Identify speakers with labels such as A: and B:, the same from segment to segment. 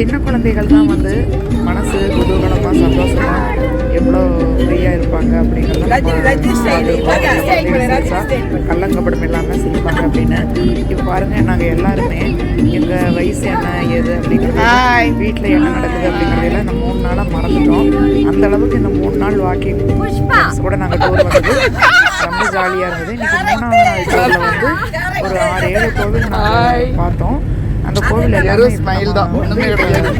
A: சின்ன குழந்தைகள் தான் வந்து மனசு குதூகலமாக சந்தோஷமாக எவ்வளோ ஃப்ரீயாக இருப்பாங்க அப்படிங்கிறத. கள்ளங்கப்படம் இல்லாமல் சிரிப்பாங்க அப்படின்னு. இப்போ பாருங்க நாங்கள் எல்லாருமே எங்கள் வயசு என்ன ஏது அப்படிங்கிறது வீட்டில் என்ன நடக்குது அப்படிங்கிறதெல்லாம் இந்த மூணு நாளாக மறந்துட்டோம். அந்த அளவுக்கு இந்த மூணு நாள் வாக்கிங் கூட நாங்கள் டூர் வந்தது. ரொம்ப ஜாலியாக இருந்தது. இன்னைக்கு மூணாவது நாள் வந்து ஒரு ஆறு ஏழு கோவில் பார்த்தோம். கோவில் எல்லாமே
B: ஸ்மைல் தான். ஒண்ணுமே கிடையாது.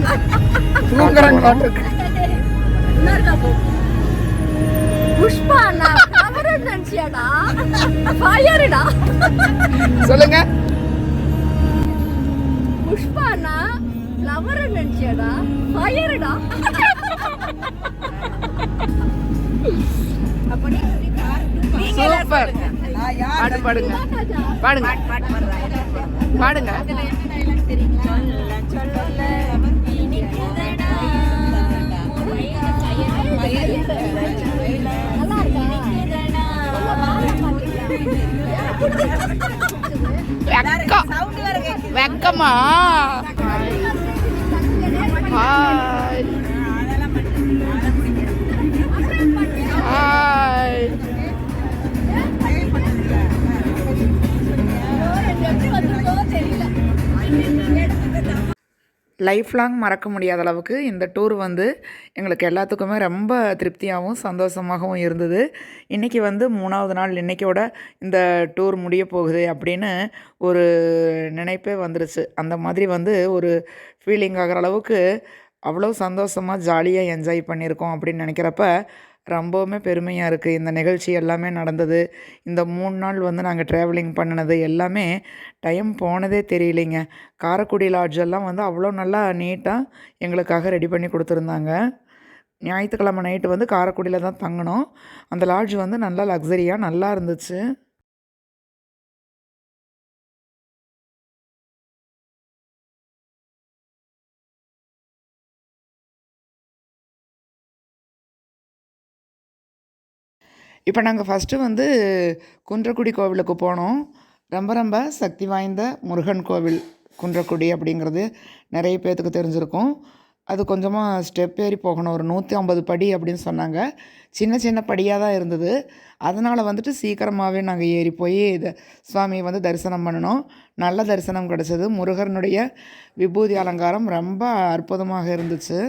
A: தூங்குறாங்க.
C: புஷ்பா நான் அவரை நினைச்சியாடா? ஃபயர்டா
B: சொல்லுங்க.
C: புஷ்பா நான் லவரை நினைச்சியாடா? ஃபயர்டா
B: பாடு பாடுங்க. பாடுங்க. பாடுங்க. வெக்கம்? ஹாய்
A: லைஃப் லாங் மறக்க முடியாத அளவுக்கு இந்த டூர் வந்து எங்களுக்கு எல்லாத்துக்குமே ரொம்ப திருப்தியாகவும் சந்தோஷமாகவும் இருந்தது. இன்றைக்கி வந்து மூணாவது நாள் இன்றைக்கியோட இந்த டூர் முடிய போகுது அப்படின்னு ஒரு நினைப்பே வந்துருச்சு. அந்த மாதிரி வந்து ஒரு ஃபீலிங் ஆகிற அளவுக்கு அவ்வளோ சந்தோஷமாக ஜாலியாக என்ஜாய் பண்ணியிருக்கோம் அப்படின்னு நினைக்கிறப்ப ரொம்பவுமே பெருமையாக இருக்குது இந்த நிகழ்ச்சி எல்லாமே நடந்தது. இந்த மூணு நாள் வந்து நாங்கள் ட்ராவலிங் பண்ணினது எல்லாமே டைம் போனதே தெரியலைங்க. காரைக்குடி லாட்ஜ் எல்லாம் வந்து அவ்வளோ நல்லா நீட்டாக எங்களுக்காக ரெடி பண்ணி கொடுத்துருந்தாங்க. ஞாயிற்றுக்கிழமை நைட்டு வந்து காரைக்குடியில் தான் தங்கினோம். அந்த லாட்ஜ் வந்து நல்லா லக்ஸரியாக நல்லா இருந்துச்சு. இப்போ நாங்கள் ஃபஸ்ட்டு வந்து குன்றக்குடி கோவிலுக்கு போனோம். ரொம்ப ரொம்ப சக்தி வாய்ந்த முருகன் கோவில் குன்றக்குடி அப்படிங்கிறது நிறைய பேர்த்துக்கு தெரிஞ்சிருக்கும். அது கொஞ்சமாக ஸ்டெப் ஏறி போகணும். ஒரு நூற்றி ஐம்பது படி அப்படின்னு சொன்னாங்க. சின்ன சின்ன படியாக தான் இருந்தது. அதனால் வந்துட்டு சீக்கிரமாகவே நாங்கள் ஏறி போய் இதை சுவாமியை வந்து தரிசனம் பண்ணினோம் நல்ல தரிசனம் கிடச்சிது. முருகனுடைய விபூதி அலங்காரம் ரொம்ப அற்புதமாக இருந்துச்சு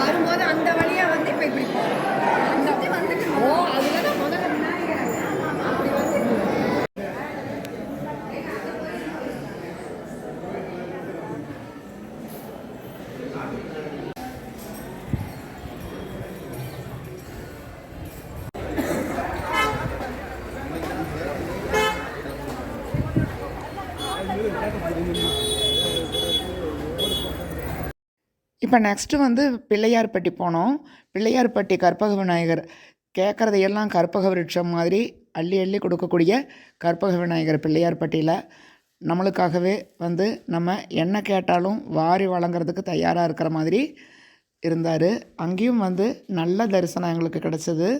C: வரும்போது அந்த வழியா வந்து இப்ப இப்படி சுத்தி வந்துட்டு ஓ அதுல தான் முதல்ல
A: இப்போ நெக்ஸ்ட்டு வந்து பிள்ளையார்பட்டி போனோம். பிள்ளையார்பட்டி கற்பக விநாயகர். கேட்குறதையெல்லாம் கற்பக விருட்சம் மாதிரி அள்ளி அள்ளி கொடுக்கக்கூடிய கற்பக விநாயகர் பிள்ளையார்பட்டியில். நம்மளுக்காகவே வந்து நம்ம என்ன கேட்டாலும் வாரி வழங்குறதுக்கு தயாராக இருக்கிற மாதிரி இருந்தார். அங்கேயும் வந்து நல்ல தரிசனம் எங்களுக்கு கிடச்சிது.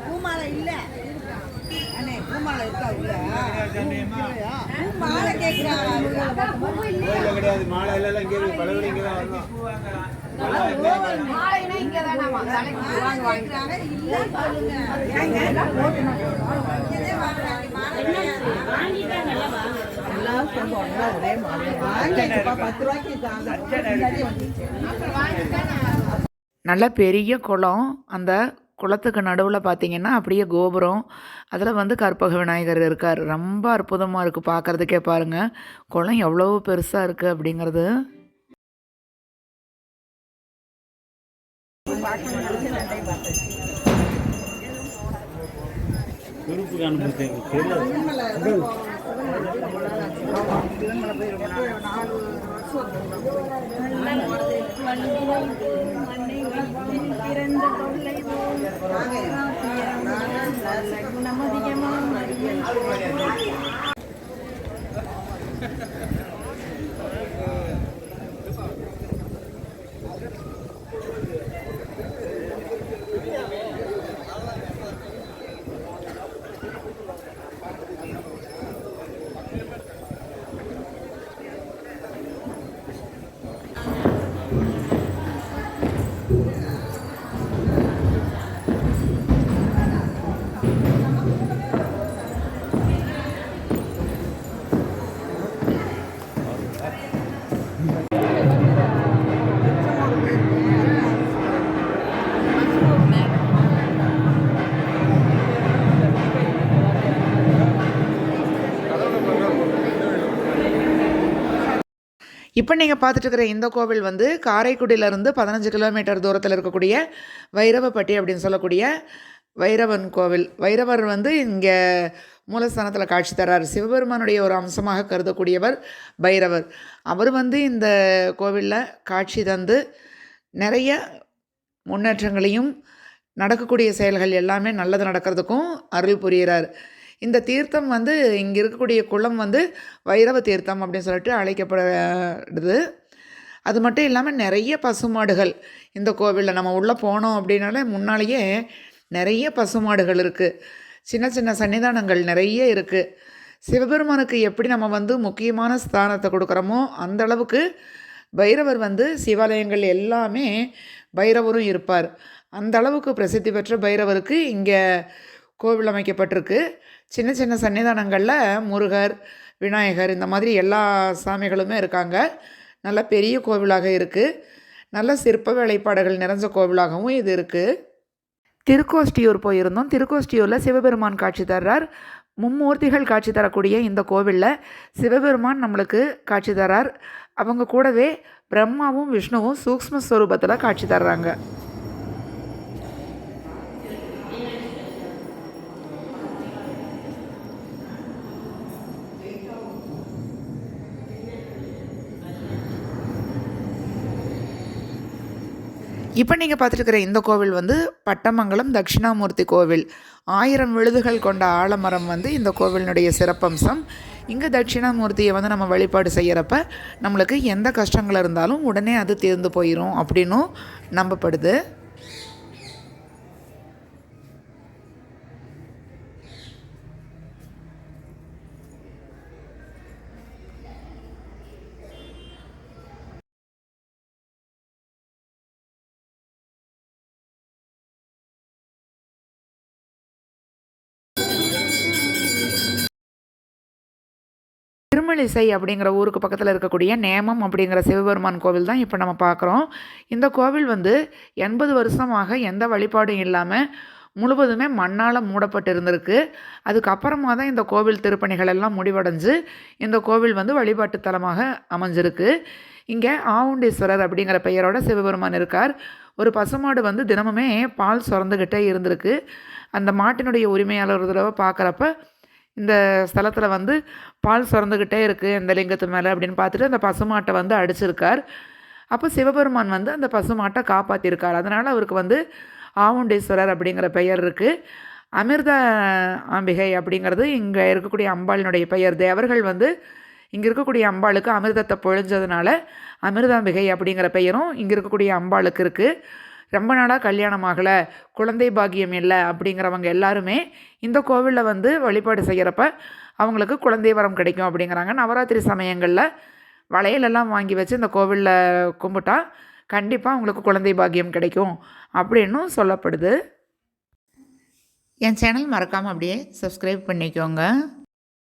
D: பூமாலை இல்ல. அண்ணே பூமாலை இருக்கா உள்ள பூமாலை கேட்கிறாங்க
E: கிடையாது மாலை எல்லாம் இங்கே பழவடி இங்கே தான் வரணும்
D: பத்து ரூபாய்க்கு
A: நல்ல பெரிய குளம். அந்த குளத்துக்கு நடுவில் பார்த்தீங்கன்னா அப்படியே கோபுரம். அதில் வந்து கற்பக விநாயகர் இருக்கார். ரொம்ப அற்புதமாக இருக்குது பார்க்குறதுக்கே பாருங்கள் குளம் எவ்வளோ பெருசாக இருக்குது அப்படிங்கிறது.
E: பொறுப்புக்கு அனுப்புறது தெரியாது
A: இப்போ நீங்கள் பார்த்துட்டு இருக்கிற இந்த கோவில் வந்து காரைக்குடியிலேருந்து பதினஞ்சு கிலோமீட்டர் தூரத்தில் இருக்கக்கூடிய வைரவப்பட்டி அப்படின்னு சொல்லக்கூடிய வைரவன் கோவில். வைரவர் வந்து இங்கே மூலஸ்தானத்தில் காட்சி தரார் சிவபெருமானுடைய ஒரு அம்சமாக கருதக்கூடியவர் பைரவர். அவர் வந்து இந்த கோவிலில் காட்சி தந்து நிறைய முன்னேற்றங்களையும் நடக்கக்கூடிய செயல்கள் எல்லாமே நல்லது நடக்கிறதுக்கும் அருள் புரிகிறார் இந்த தீர்த்தம் வந்து இங்கே இருக்கக்கூடிய குளம் வந்து வைரவ தீர்த்தம் அப்படின்னு சொல்லிட்டு அழைக்கப்படுது அது மட்டும் இல்லாமல் நிறைய பசுமாடுகள் இந்த கோவிலில் நம்ம உள்ளே போனோம் அப்படின்னாலே முன்னாலேயே நிறைய பசுமாடுகள் இருக்குது சின்ன சின்ன சன்னிதானங்கள் நிறைய இருக்குது சிவபெருமானுக்கு எப்படி நம்ம வந்து முக்கியமான ஸ்தானத்தை கொடுக்குறோமோ அந்த அளவுக்கு பைரவர் வந்து சிவாலயங்கள் எல்லாமே பைரவரும் இருப்பார். அந்த அளவுக்கு பிரசித்தி பெற்ற பைரவருக்கு இங்கே கோவில் அமைக்கப்பட்டிருக்கு. சின்ன சின்ன சன்னிதானங்களில் முருகர் விநாயகர் இந்த மாதிரி எல்லா சாமிகளுமே இருக்காங்க. நல்ல பெரிய கோவிலாக இருக்குது நல்ல சிற்ப வேலைப்பாடுகள் நிறைஞ்ச கோவிலாகவும் இது இருக்குது திருக்கோஷ்டியூர் போயிருந்தோம். திருக்கோஷ்டியூரில் சிவபெருமான் காட்சி தர்றார். மும்மூர்த்திகள் காட்சி தரக்கூடிய இந்த கோவிலில் சிவபெருமான் நம்மளுக்கு காட்சி தரார் அவங்க கூடவே பிரம்மாவும் விஷ்ணுவும் சூக்ஷ்ம ஸ்வரூபத்தில் காட்சி தர்றாங்க. இப்போ நீங்கள் பார்த்துருக்குற இந்த கோவில் வந்து பட்டமங்கலம் தட்சிணாமூர்த்தி கோவில். ஆயிரம் விழுதுகள் கொண்ட ஆலமரம் வந்து இந்த கோவிலினுடைய சிறப்பம்சம். இங்கே தட்சிணாமூர்த்தியை வந்து நம்ம வழிபாடு செய்கிறப்ப நம்மளுக்கு எந்த கஷ்டங்கள் இருந்தாலும் உடனே அது தீர்ந்து போயிடும் அப்படின்னும் நம்பப்படுது. திருமலிசை அப்படிங்கிற ஊருக்கு பக்கத்தில் இருக்கக்கூடிய நேமம் அப்படிங்கிற சிவபெருமான் கோவில் தான் இப்போ நம்ம பார்க்குறோம் இந்த கோவில் வந்து எண்பது வருஷமாக எந்த வழிபாடும் இல்லாமல் முழுவதுமே மண்ணால் மூடப்பட்டு இருந்திருக்கு. அதுக்கப்புறமா தான் இந்த கோவில் திருப்பணிகள் எல்லாம் முடிவடைஞ்சு இந்த கோவில் வந்து வழிபாட்டு தலமாக அமைஞ்சிருக்கு. இங்கே ஆவுண்டீஸ்வரர் அப்படிங்கிற பெயரோட சிவபெருமான் இருக்கார். ஒரு பசுமாடு வந்து தினமுமே பால் சுரந்துக்கிட்டே இருந்திருக்கு. அந்த மாட்டினுடைய உரிமையாளர் தடவை பார்க்குறப்ப இந்த ஸ்தலத்தில் வந்து பால் சுரந்துக்கிட்டே இருக்குது இந்த லிங்கத்து மேலே அப்படின்னு பார்த்துட்டு அந்த பசுமாட்டை வந்து அடிச்சிருக்கார். அப்போ சிவபெருமான் வந்து அந்த பசுமாட்டை காப்பாற்றிருக்கார் அதனால் அவருக்கு வந்து ஆவுண்டீஸ்வரர் அப்படிங்கிற பெயர் இருக்குது அமிர்த அம்பிகை அப்படிங்கிறது இங்கே இருக்கக்கூடிய அம்பாளினுடைய பெயர். தேவர்கள் வந்து இங்கே இருக்கக்கூடிய அம்பாளுக்கு அமிர்தத்தை பொழிஞ்சதுனால அமிர்தாம்பிகை அப்படிங்கிற பெயரும் இங்கே இருக்கக்கூடிய அம்பாளுக்கு இருக்குது ரொம்ப நாளாக கல்யாணம் ஆகலை குழந்தை பாக்கியம் இல்லை அப்படிங்கிறவங்க எல்லாருமே இந்த கோவிலில் வந்து வழிபாடு செய்கிறப்ப அவங்களுக்கு குழந்தை வரம் கிடைக்கும் அப்படிங்கிறாங்க. நவராத்திரி சமயங்களில் வளையலெல்லாம் வாங்கி வச்சு இந்த கோவிலில் கும்பிட்டா கண்டிப்பாக அவங்களுக்கு குழந்தை பாக்கியம் கிடைக்கும் அப்படின்னும் சொல்லப்படுது. என் சேனல் மறக்காமல் அப்படியே சப்ஸ்கிரைப் பண்ணிக்கோங்க.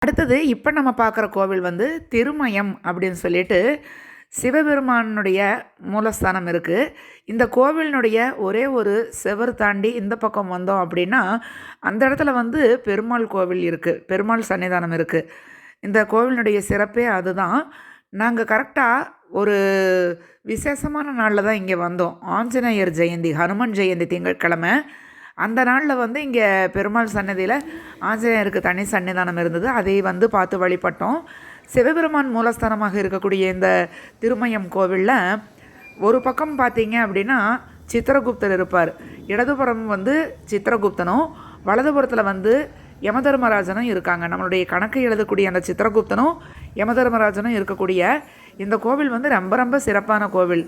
A: அடுத்தது இப்போ நம்ம பார்க்குற கோவில் வந்து திருமயம் அப்படின்னு சொல்லிட்டு சிவபெருமானுடைய மூலஸ்தானம் இருக்குது இந்த கோவிலினுடைய ஒரே ஒரு செவர் தாண்டி இந்த பக்கம் வந்தோம் அப்படின்னா அந்த இடத்துல வந்து பெருமாள் கோவில் இருக்குது பெருமாள் சன்னிதானம் இருக்குது இந்த கோவிலினுடைய சிறப்பே அதுதான். நாங்கள் கரெக்டாக ஒரு விசேஷமான நாளில் தான் இங்கே வந்தோம். ஆஞ்சநேயர் ஜெயந்தி ஹனுமன் ஜெயந்தி திங்கட்கிழமை. அந்த நாளில் வந்து இங்கே பெருமாள் சன்னதியில் ஆஞ்சநேயருக்கு தனி சன்னிதானம் இருந்தது. அதை வந்து பார்த்து வழிபட்டோம். சிவபெருமான் மூலஸ்தானமாக இருக்கக்கூடிய இந்த திருமயம் கோவிலில் ஒரு பக்கம் பார்த்தீங்க அப்படின்னா சித்திரகுப்தர் இருப்பார். இடதுபுறம் வந்து சித்திரகுப்தனும் வலதுபுறத்தில் வந்து யமதர்மராஜனும் இருக்காங்க. நம்மளுடைய கணக்கு எழுதக்கூடிய அந்த சித்திரகுப்தனும் யமதர்மராஜனும் இருக்கக்கூடிய இந்த கோவில் வந்து ரொம்ப ரொம்ப சிறப்பான கோவில்.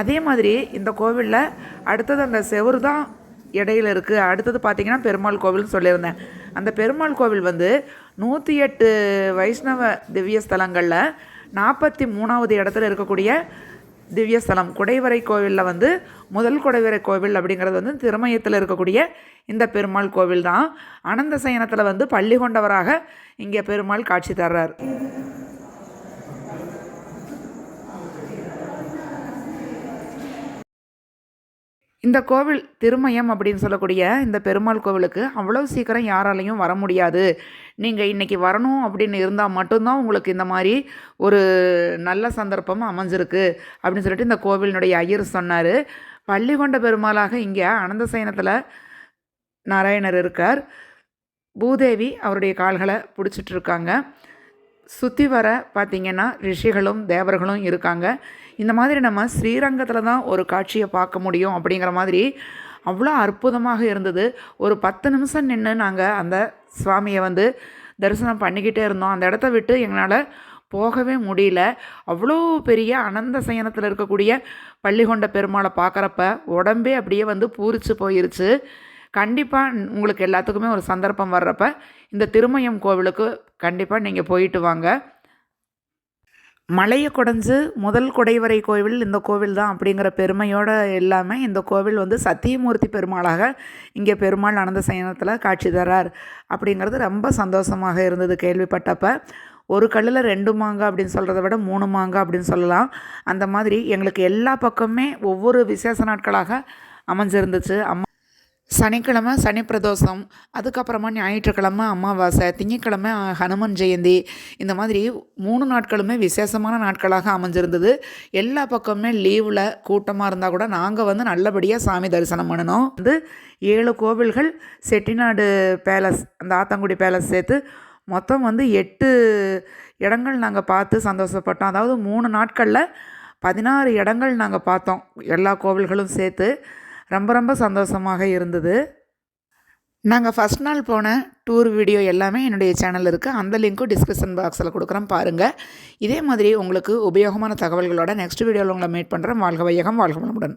A: அதே மாதிரி இந்த கோவிலில் அடுத்தது அந்த செவுரு தான் இடையில இருக்குது அடுத்தது பார்த்திங்கன்னா பெருமாள் கோவில்னு சொல்லியிருந்தேன். அந்த பெருமாள் கோவில் வந்து நூற்றி எட்டு வைஷ்ணவ திவ்ய ஸ்தலங்களில் நாற்பத்தி மூணாவது இடத்துல இருக்கக்கூடிய திவ்யஸ்தலம் குடைவரை கோவிலில் வந்து முதல் குடைவரை கோவில் அப்படிங்கிறது வந்து திருமயத்தில் இருக்கக்கூடிய இந்த பெருமாள் கோவில் தான். அனந்த சயனத்தில் வந்து பள்ளி கொண்டவராக இங்கே பெருமாள் காட்சி தர்றார். இந்த கோவில் திருமயம் அப்படின்னு சொல்லக்கூடிய இந்த பெருமாள் கோவிலுக்கு அவ்வளோ சீக்கிரம் யாராலையும் வர முடியாது. நீங்கள் இன்றைக்கி வரணும் அப்படின்னு இருந்தால் மட்டும்தான் உங்களுக்கு இந்த மாதிரி ஒரு நல்ல சந்தர்ப்பம் அமைஞ்சிருக்கு அப்படின்னு சொல்லிட்டு இந்த கோவிலினுடைய ஐயர் சொன்னார். பள்ளிகொண்ட பெருமாளாக இங்கே அனந்த சயனத்தில் நாராயணர் இருக்கார். பூதேவி அவருடைய கால்களை பிடிச்சிட்டு இருக்காங்க. சுற்றி வர பார்த்திங்கன்னா ரிஷிகளும் தேவர்களும் இருக்காங்க. இந்த மாதிரி நம்ம ஸ்ரீரங்கத்தில் தான் ஒரு காட்சியை பார்க்க முடியும் அப்படிங்கிற மாதிரி அவ்வளோ அற்புதமாக இருந்தது. ஒரு பத்து நிமிஷம் நின்று நாங்கள் அந்த சுவாமியை வந்து தரிசனம் பண்ணிக்கிட்டே இருந்தோம். அந்த இடத்த விட்டு எங்களால் போகவே முடியல. அவ்வளோ பெரிய அனந்த சயனத்தில் இருக்கக்கூடிய பள்ளிகொண்ட பெருமாளை பார்க்குறப்ப உடம்பே அப்படியே வந்து பூரிச்சு போயிருச்சு. கண்டிப்பாக உங்களுக்கு எல்லாத்துக்குமே ஒரு சந்தர்ப்பம் வர்றப்ப இந்த திருமயம் கோவிலுக்கு கண்டிப்பாக நீங்கள் போயிட்டு வாங்க. மலையை குடஞ்சு முதல் குடைவரை கோவில் இந்த கோவில் தான் அப்படிங்கிற பெருமையோடு இல்லாமல் இந்த கோவில் வந்து சத்தியமூர்த்தி பெருமாளாக இங்கே பெருமாள் அனந்த சயனத்தில் காட்சி தரார் அப்படிங்கிறது ரொம்ப சந்தோஷமாக இருந்தது கேள்விப்பட்டப்ப. ஒரு கல்லில் ரெண்டு மாங்காய் அப்படின்னு சொல்கிறத விட மூணு மாங்காய் அப்படின்னு சொல்லலாம். அந்த மாதிரி எங்களுக்கு எல்லா பக்கமே ஒவ்வொரு விசேஷ நாட்களாக அமைஞ்சிருந்துச்சு. அம்மா சனிக்கிழமை சனி பிரதோஷம் அதுக்கப்புறமா ஞாயிற்றுக்கிழமை அமாவாசை திங்கக்கிழமை ஹனுமன் ஜெயந்தி இந்த மாதிரி மூணு நாட்களுமே விசேஷமான நாட்களாக அமைஞ்சிருந்தது. எல்லா பக்கமுமே லீவில் கூட்டமாக இருந்தால் கூட நாங்கள் வந்து நல்லபடியாக சாமி தரிசனம் பண்ணினோம். வந்து ஏழு கோவில்கள் செட்டிநாடு பேலஸ் அந்த ஆத்தங்குடி பேலஸ் சேர்த்து மொத்தம் வந்து எட்டு இடங்கள் நாங்கள் பார்த்து சந்தோஷப்பட்டோம். அதாவது மூணு நாட்களில் பதினாறு இடங்கள் நாங்கள் பார்த்தோம். எல்லா கோவில்களும் சேர்த்து ரொம்ப ரொம்ப சந்தோஷமாக இருந்தது. நாங்கள் ஃபஸ்ட் நாள் போன டூர் வீடியோ எல்லாமே என்னுடைய சேனல் இருக்குது அந்த லிங்க்கும் டிஸ்கிரிப்ஷன் பாக்ஸில் கொடுக்குறேன் பாருங்கள் இதே மாதிரி உங்களுக்கு உபயோகமான தகவல்களோட நெக்ஸ்ட் வீடியோவில் உங்களை மீட் பண்ணுறேன் வாழ்க வையகம் வாழ்க வளமுடன்.